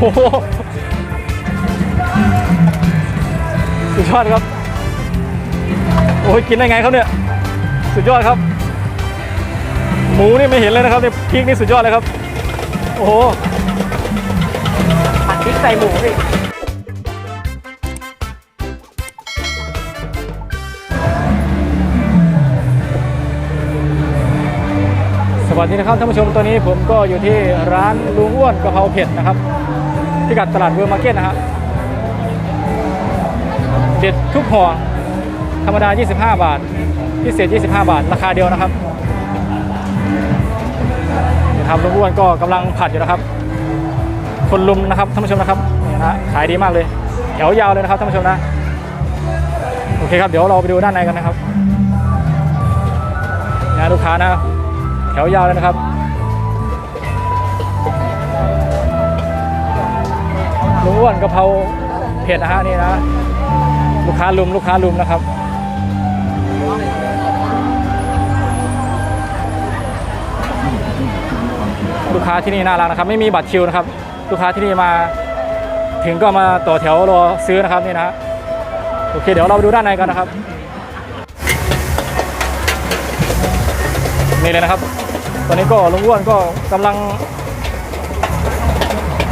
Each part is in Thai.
โอ้โหสุดยอดครับ โอ้ยกินได้ไงครับเนี่ย สุดยอดครับ หมูนี่ไม่เห็นเลยนะครับเนี่ยพริกนี่สุดยอดเลยครับ โอ้โหผัดพริกใส่หมูพี่สวัสดีนะครับท่านผู้ชมตอนนี้ผมก็อยู่ที่ร้านลุงอ้วนกะเพราเผ็ดนะครับ พิกัดตลาดเวอร์มาร์เก็ตนะฮะเด็ดทุกห่อธรรมดา 25 บาท พิเศษ 25 บาท ราคาเดียวนะครับนี่ครับลุงอ้วนก็กำลังผัดอยู่นะครับ คนลุมนะครับท่านผู้ชมนะครับนี่นะฮะขายดีมากเลยแถวยาวเลยนะครับท่านผู้ชมนะ โอเคครับ เดี๋ยวเราไปดูด้านในกันนะครับนะลูกค้านะแถวยาวเลยนะครับ อ้วนกะเพราเผ็ดนะฮะนี่นะลูกค้าลุมลูกค้าลุมนะครับลูกค้าที่นี่น่ารักนะครับ ไม่มีบัตรคิวนะครับ ลูกค้าที่นี่มาถึงก็มาต่อแถวรอซื้อนะครับนี่นะโอเค เดี๋ยวเราไปดูด้านในกันนะครับ นี่เลยนะครับ ตอนนี้ก็ลุงอ้วนก็กำลัง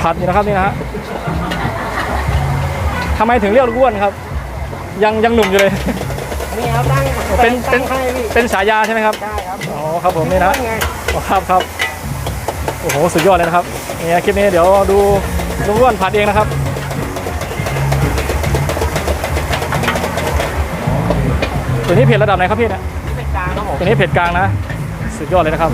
ผัดอยู่นะครับนี่นะฮะ ทำไมถึงเรียกลุงอ้วนครับ ยังยังหนุ่มอยู่เลย นี่ครับตั้งเป็นเป็นตั้งให้พี่เป็นฉายาใช่ไหมครับ ได้ครับอ๋อครับผมนี่นะ ไงอ๋อครับครับ โอ้โห สุดยอดเลยนะครับนี่นะคลิปนี้เดี๋ยวดูลุงอ้วนผัดเองนะครับ ตัวนี้เผ็ดระดับไหนครับพี่เนี่ย เป็นกลางครับผมตัวนี้เผ็ดกลางนะ สุดยอดเลยนะครับ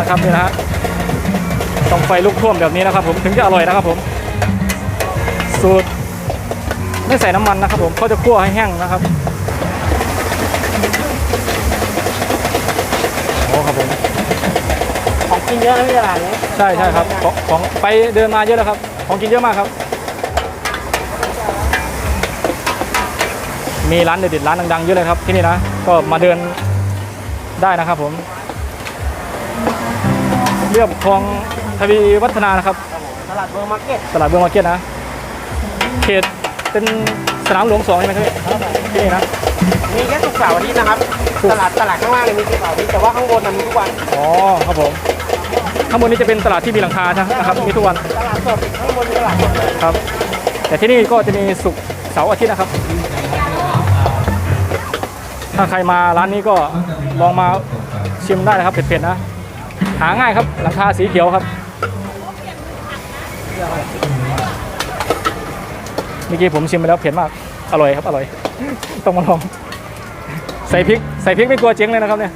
นะครับนี่นะฮะต้องไฟลุกท่วมแบบนี้นะครับ ผมถึงจะอร่อยนะครับผม สูตรไม่ใส่น้ำมันนะครับ ผมเขาจะคั่วให้แห้งนะครับโอ้ครับผมของกินเยอะนะพี่ตลาดนี้ใช่ใช่ครับของของไปเดินมาเยอะแล้วครับ ของกินเยอะมากครับ มีร้านเด็ดๆร้านดังๆเยอะเลยครับที่นี่นะก็มาเดินได้นะครับผม เรียบคลองทวีวัฒนานะครับ ตลาดเบอร์มาร์เก็ตตลาดเบืองมาร์เก็ตนะ เขตเป็นสนามหลวงสองใช่ไหมครับที่นี่นะมีแค่ศุกร์เสาร์อาทิตย์นะครับ ตลาดตลาดข้างล่างเนี่ยมีศุกร์เสาร์อาทิตย์แต่ว่าข้างบนน่ะมีทุกวัน อ๋อครับผม ข้างบนนี้จะเป็นตลาดที่มีหลังคานะครับ มีทุกวัน ตลาดสดข้างบนมีตลาดสดเลยครับ แต่ที่นี่ก็จะมีศุกร์เสาร์อาทิตย์นะครับ ถ้าใครมาร้านนี้ก็ลองมาชิมได้นะครับเผ็ดๆนะ หาง่ายครับหลังคาสีเขียวครับเมื่อกี้ผมชิมไปแล้วเผ็ดมาก อร่อยครับอร่อย ต้องมาลอง ใส่พริกใส่พริกไม่กลัวเจ๊งเลยนะครับเนี่ย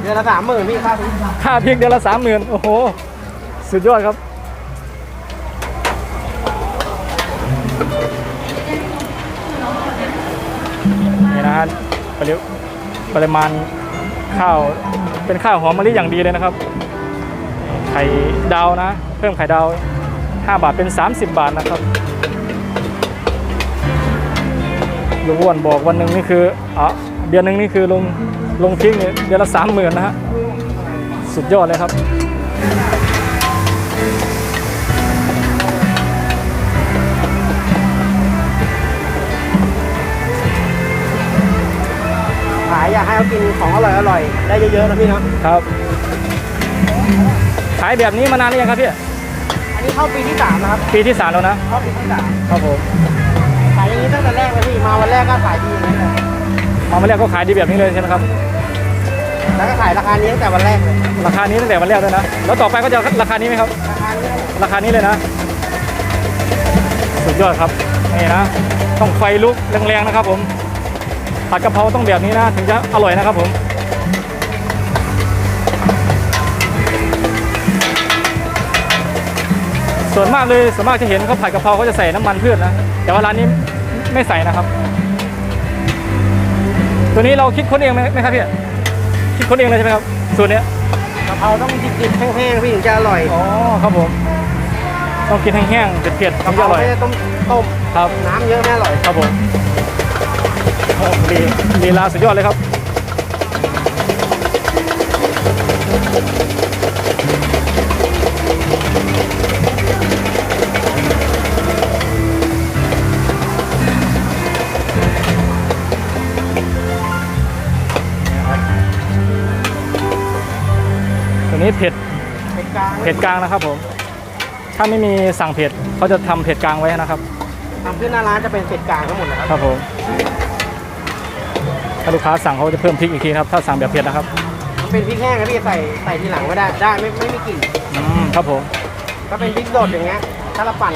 เดือนละสามหมื่นพี่ค่าทุกค่าพริกเดือนละสามหมื่นโอ้โห สุดยอดครับนี่นะฮะปริปริมาณข้าว เป็นข้าวหอมมะลิอย่างดีเลยนะครับ ไข่ดาวนะ เพิ่มไข่ดาว 5 บาทเป็น 30 บาทนะครับลุงอ้วนบอกวันหนึ่งนี่คืออ๋อเดือนหนึ่งนี่คือลงลงพริกเนี่ยเดือนละสามหมื่นนะฮะ สุดยอดเลยครับ อยากให้เขากินของอร่อยอร่อยๆได้เยอะๆนะพี่เนาะครับ ขายแบบนี้มานานหรือยังครับพี่อันนี้เข้าปีที่สามนะครับปีที่สามแล้วนะเข้าปีที่สามครับผมขายอย่างนี้ตั้งแต่แรกเลยพี่มาวันแรกก็ขายดีอย่างนี้เลยมามาแรกก็ขายดีแบบนี้เลยใช่ไหมครับ แล้วก็ขายราคานี้ตั้งแต่วันแรกเลยราคานี้ตั้งแต่วันแรกเลยนะ แล้วต่อไปก็จะราคานี้ไหมครับ ราคานี้ราคานี้เลยนะ สุดยอดครับนี่นะ ต้องไฟลุกแรงๆนะครับผม ผัดกะเพราต้องแบบนี้นะถึงจะอร่อยนะครับผมส่วนมากเลยส่วนมากจะเห็นเขาผัดกะเพราเขาจะใส่น้ำมันพืชนะแต่ว่าร้านนี้ไม่ใส่นะครับ ตัวนี้เราคิดค้นเองไหมไหมครับพี่คิดค้นเองเลยใช่ไหมครับสูตรเนี้ยกะเพราต้องดิบๆแห้งๆพี่ถึงจะอร่อยอ๋อครับผมต้องกินแห้งๆเผ็ดๆกะถึงเพจะราอร่อยไม่ได้ต้มต้มครับน้ำเยอะไม่อร่อยครับผม โอ้ลีลีลาสุดยอดเลยครับตัวนี้เผ็ดเป็นกลางเผ็ดกลางนะครับผม ถ้าไม่มีสั่งเผ็ดเขาจะทำเผ็ดกลางไว้นะครับทำขึ้นหน้าร้านจะเป็นเป็ดกลางทั้งหมดนะครับครับผม ถ้าลูกค้าสั่งเขาจะเพิ่มพริกอีกทีนะครับ ถ้าสั่งแบบเผ็ดนะครับมันเป็นพริกแห้งนะพี่ใส่ใส่ทีหลังไม่ได้ได้ไม่ไม่มีกลิ่นอืมครับผม ถ้าเป็นพริกสดอย่างเงี้ยถ้าเราปั่น